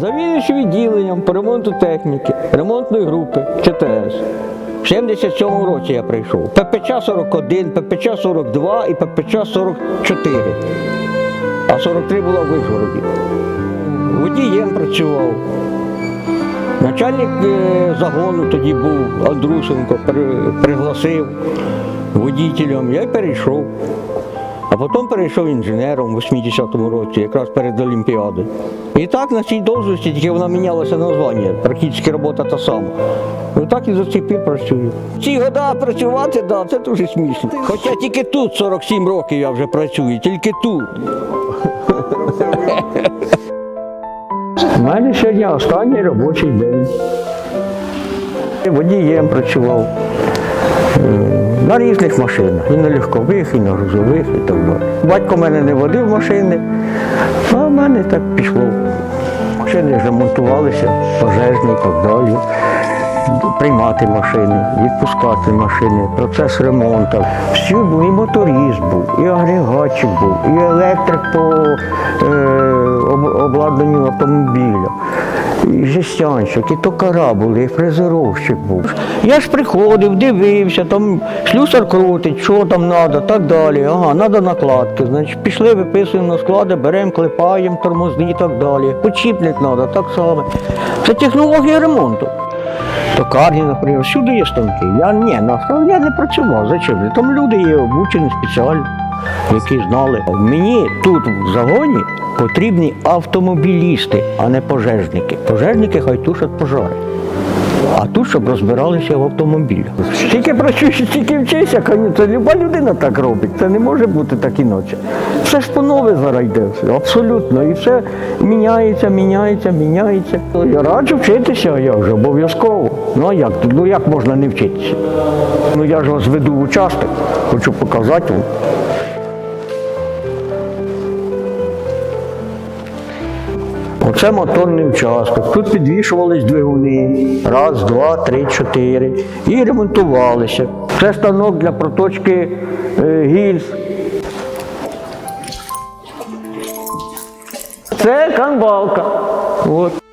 Завідуючи відділенням по ремонту техніки, ремонтної групи ЧТС. В 77-му році я прийшов. ППЧ 41, ППЧ 42 і ППЧ 44. А 43 була в Вишгороді. Водієм працював. Начальник е, загону тоді був Андрусенко, пригласив водітелем, я й перейшов. Потім перейшов інженером в 80-му році, якраз перед Олімпіадою. І так на цій должності, тільки вона мінялася названня, практично робота та сама. І так і за цих пір працюю. Ці года працювати, да, це дуже смішно. Хоча тільки тут 47 років я вже працюю, тільки тут. У мене сьогодні останній робочий день. Водієм працював. На різних машинах. І на легкових, і на грузових, і так далі. Батько мене не водив машини, а в мене так пішло. Машини вже монтувалися, пожежні і так далі. Приймати машини, відпускати машини, процес ремонту. Всі був, і моторист був, і агрегатчик був, і електрик по е, обладнанню автомобіля, і жестянщик, і токара були, і фрезеровщик був. Я ж приходив, дивився, там слюсар крутить, що там треба, так далі. Ага, треба накладки. Значить, пішли, виписуємо на склади, беремо, клепаємо, тормози і так далі. Почіпник треба, так само. Це технологія ремонту. Токарні, наприклад, всюди є станки. Я ні, насправді я не працював. Зачем? Там люди є обучені спеціально, які знали. Мені тут в загоні потрібні автомобілісти, а не пожежники. Пожежники хай тушать пожари. А тут, щоб розбиралися в автомобілях. Стільки працюєш, стільки вчишся, коні- це люба людина так робить. Це не може бути так інакше. Все ж по нове зараз йде, все, абсолютно. І все міняється, міняється, міняється. Я раджу вчитися, я вже обов'язково. Ну а як? Ну як можна не вчитися? Ну я ж вас веду в участок, хочу показати вам. Оце моторний участок. Тут підвішувались двигуни. Раз, два, три, чотири. І ремонтувалися. Це станок для проточки е, гільз. Це канбалка. От.